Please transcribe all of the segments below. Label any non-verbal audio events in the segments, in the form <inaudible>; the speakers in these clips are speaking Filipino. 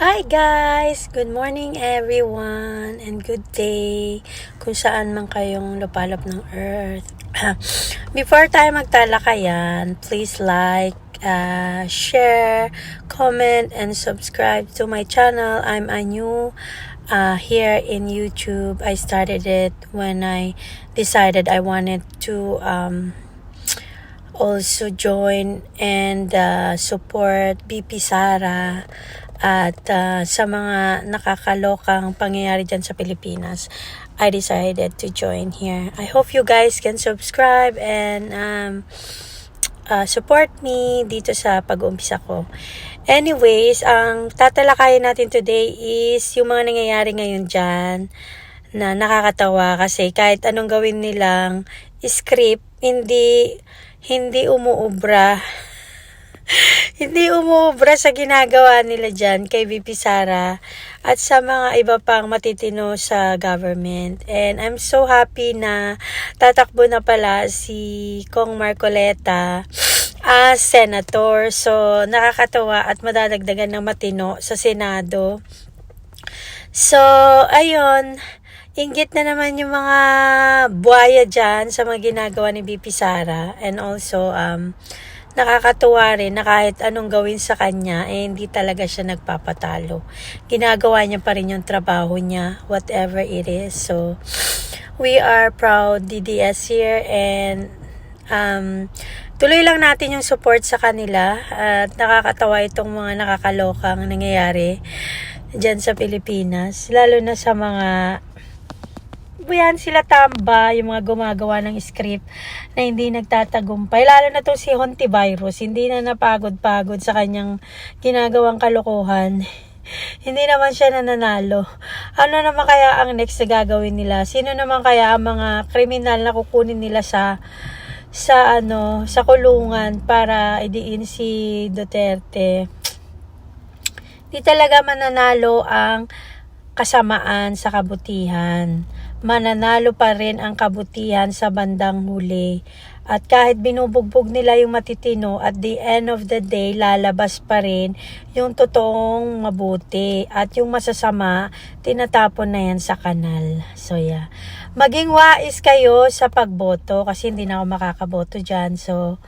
Hi guys! Good morning everyone and good day kung saan man kayong lupalop ng earth. <clears throat> Before tayo magtalakayan, please like, uh, share, comment, and subscribe to my channel. I'm Anu uh, here in YouTube. I started it when I decided I wanted to um, also join and uh, support BP Sara at uh, sa mga nakakalokang pangyayari dyan sa Pilipinas, I decided to join here. I hope you guys can subscribe and um, uh, support me dito sa pag-uumpisa ko. Anyways, ang tatalakayin natin today is yung mga nangyayari ngayon dyan na nakakatawa kasi kahit anong gawin nilang script, hindi hindi umuubra <laughs> hindi umuubra sa ginagawa nila dyan kay VP Sara at sa mga iba pang matitino sa government. And I'm so happy na tatakbo na pala si Kong Marcoleta as senator. So, nakakatawa at madadagdagan ng matino sa Senado. So, ayun, inggit na naman yung mga buhaya dyan sa mga ginagawa ni BP Sara. And also, um, nakakatuwa rin na kahit anong gawin sa kanya, eh hindi talaga siya nagpapatalo. Ginagawa niya pa rin yung trabaho niya, whatever it is. So, we are proud DDS here and um, tuloy lang natin yung support sa kanila at nakakatawa itong mga nakakalokang nangyayari dyan sa Pilipinas. Lalo na sa mga yan sila tamba, yung mga gumagawa ng script na hindi nagtatagumpay. Lalo na to si Honti Virus, hindi na napagod-pagod sa kanyang ginagawang kalokohan. <laughs> hindi naman siya nananalo. Ano naman kaya ang next na gagawin nila? Sino naman kaya ang mga kriminal na kukunin nila sa sa ano, sa kulungan para idiin si Duterte? Di talaga mananalo ang kasamaan sa kabutihan mananalo pa rin ang kabutihan sa bandang huli. At kahit binubugbog nila yung matitino, at the end of the day, lalabas pa rin yung totoong mabuti. At yung masasama, tinatapon na yan sa kanal. So yeah. Maging wais kayo sa pagboto kasi hindi na ako makakaboto dyan. So,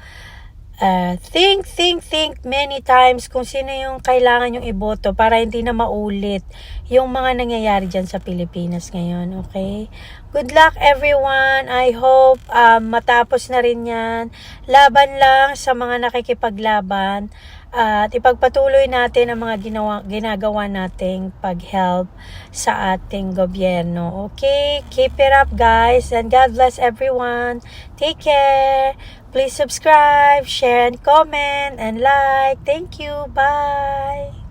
uh, think, think, think many times kung sino yung kailangan yung iboto para hindi na maulit yung mga nangyayari dyan sa Pilipinas ngayon, okay? Good luck everyone. I hope um, matapos na rin yan. Laban lang sa mga nakikipaglaban at ipagpatuloy natin ang mga ginawa, ginagawa nating pag-help sa ating gobyerno. Okay? Keep it up guys and God bless everyone. Take care. Please subscribe, share and comment and like. Thank you. Bye.